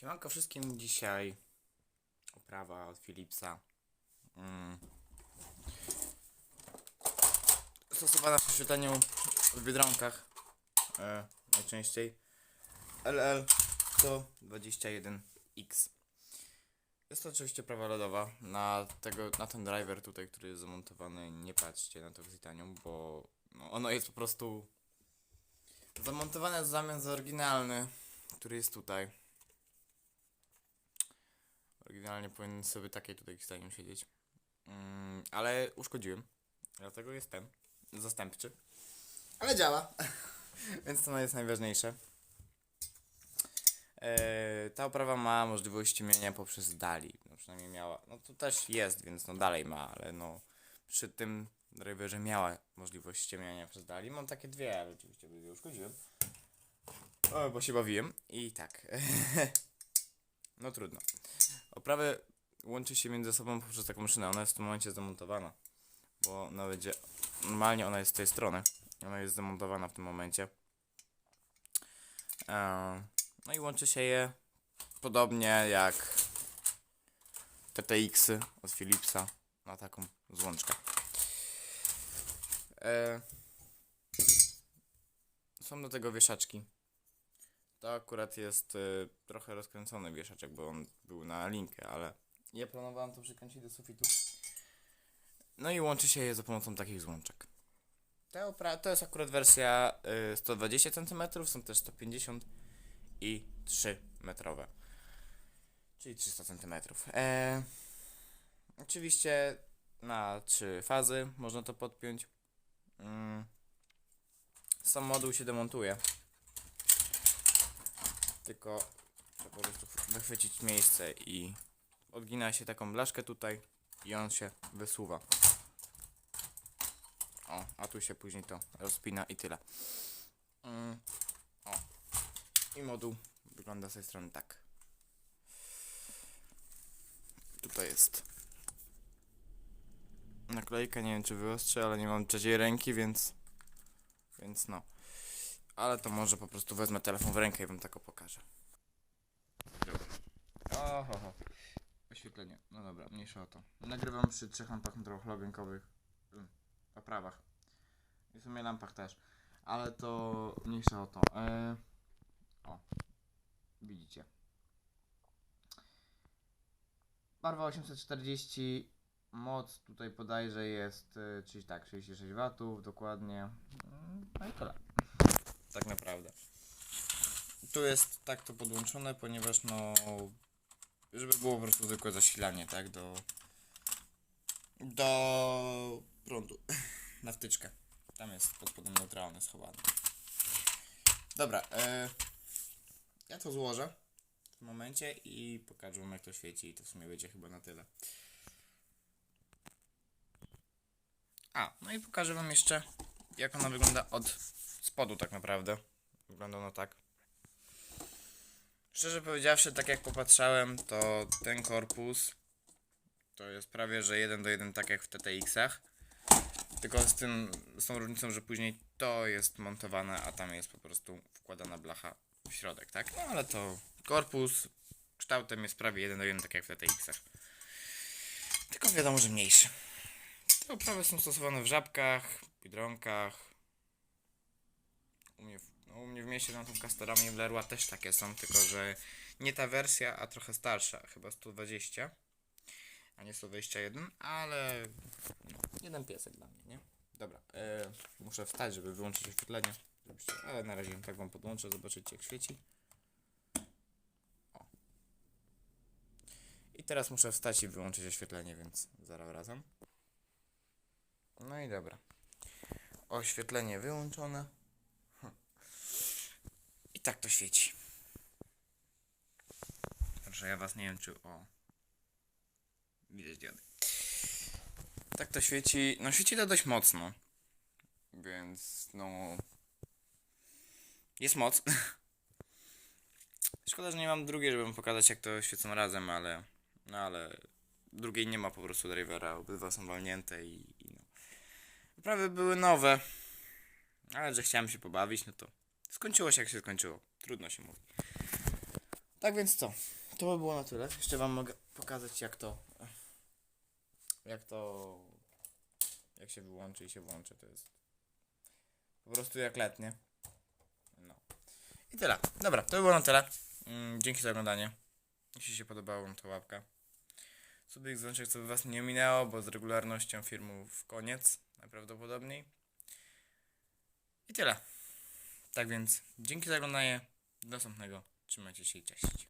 Siemanko wszystkim dzisiaj oprawa od Philipsa. Mm. stosowana w prześwietleniu w Biedronkach e, najczęściej. LL 121X jest to oczywiście oprawa lodowa. Na, tego, na ten driver tutaj, który jest zamontowany nie patrzcie na to w bo no, ono jest po prostu zamontowane w zamian za oryginalny, który jest tutaj Oryginalnie powinien sobie takiej tutaj stanie siedzieć. Mm, ale uszkodziłem. Dlatego jest ten. Zastępczy. Ale działa. Więc to jest najważniejsze. Eee, ta oprawa ma możliwość ściemniania poprzez dali. No przynajmniej miała. No to też jest, więc no dalej ma, ale no przy tym driverze miała możliwość ściemniania przez dali. Mam takie dwie, ale oczywiście je uszkodziłem. O, bo się bawiłem. I tak. no trudno. Oprawę łączy się między sobą poprzez taką maszynę. Ona jest w tym momencie zamontowana. Bo ona będzie. Normalnie ona jest z tej strony. Ona jest zamontowana w tym momencie. Eee, no i łączy się je podobnie jak TTX-y od Philipsa na taką złączkę. Eee, są do tego wieszaczki. To akurat jest y, trochę rozkręcony wieszaczek, bo on był na linkę, ale ja planowałem to przykręcić do sufitu. No i łączy się je za pomocą takich złączek. Opra- to jest akurat wersja y, 120 cm, są też 150 i 3 metrowe. Czyli 300 cm. E, oczywiście na trzy fazy można to podpiąć. Mm. Sam moduł się demontuje tylko trzeba po prostu wychwycić miejsce i odgina się taką blaszkę tutaj i on się wysuwa. O, a tu się później to rozpina i tyle. Mm, o. I moduł wygląda z tej strony tak. Tutaj jest naklejka, nie wiem czy wyostrzę, ale nie mam trzeciej ręki, więc więc no. Ale to może po prostu wezmę telefon w rękę i wam tak pokażę. Oho. Oświetlenie. No dobra, mniejsza o to. Nagrywam przy trzech lampach halogenkowych. mm, Oprawach. I w sumie lampach też. Ale to mniejsza o to. E... O. Widzicie. Barwa 840. Moc tutaj podaje, że jest, e, czyli tak, 66 watów dokładnie. Mm, No i tyle. Tu jest tak to podłączone, ponieważ no, żeby było po prostu zwykłe zasilanie, tak, do, do prądu, na wtyczkę. Tam jest pod spodem neutralny schowany. Dobra, e, ja to złożę w tym momencie i pokażę wam jak to świeci i to w sumie będzie chyba na tyle. A, no i pokażę wam jeszcze jak ona wygląda od spodu tak naprawdę. Wygląda ono tak. Szczerze powiedziawszy, tak jak popatrzałem, to ten korpus to jest prawie że 1 do 1 tak jak w TTX-ach. Tylko z tym, z tą różnicą, że później to jest montowane, a tam jest po prostu wkładana blacha w środek, tak? No ale to korpus kształtem jest prawie 1 do 1 tak jak w TTX-ach. Tylko wiadomo, że mniejszy. Te oprawy są stosowane w żabkach, bidronkach, u mnie, w, u mnie w mieście tam są kastorami i w Lerła też takie są, tylko że nie ta wersja, a trochę starsza, chyba 120, a nie 121, ale no, jeden piesek dla mnie, nie? Dobra, e, muszę wstać, żeby wyłączyć oświetlenie, żebyście, ale na razie tak wam podłączę, zobaczycie jak świeci. O. I teraz muszę wstać i wyłączyć oświetlenie, więc zaraz wracam. No i dobra. Oświetlenie wyłączone. I tak to świeci. Proszę, ja was nie wiem czy o. Widać diody. Tak to świeci. No świeci to dość mocno. Więc no. Jest moc. Szkoda, że nie mam drugiej, żeby pokazać jak to świecą razem, ale. No ale. Drugiej nie ma po prostu drivera. Obydwa są walnięte i, i no. Prawie były nowe. Ale że chciałem się pobawić, no to skończyło się jak się skończyło. Trudno się mówi. Tak więc co? To by było na tyle. Jeszcze wam mogę pokazać jak to jak to jak się wyłączy i się włączy. To jest po prostu jak letnie. No. I tyle. Dobra, to by było na tyle. Mm, dzięki za oglądanie. Jeśli się podobało, no to łapka. Subik dzwoneczek, co by was nie minęło, bo z regularnością filmów koniec, najprawdopodobniej. I tyle. Tak więc, dzięki za oglądanie. Do następnego. Trzymajcie się i cześć.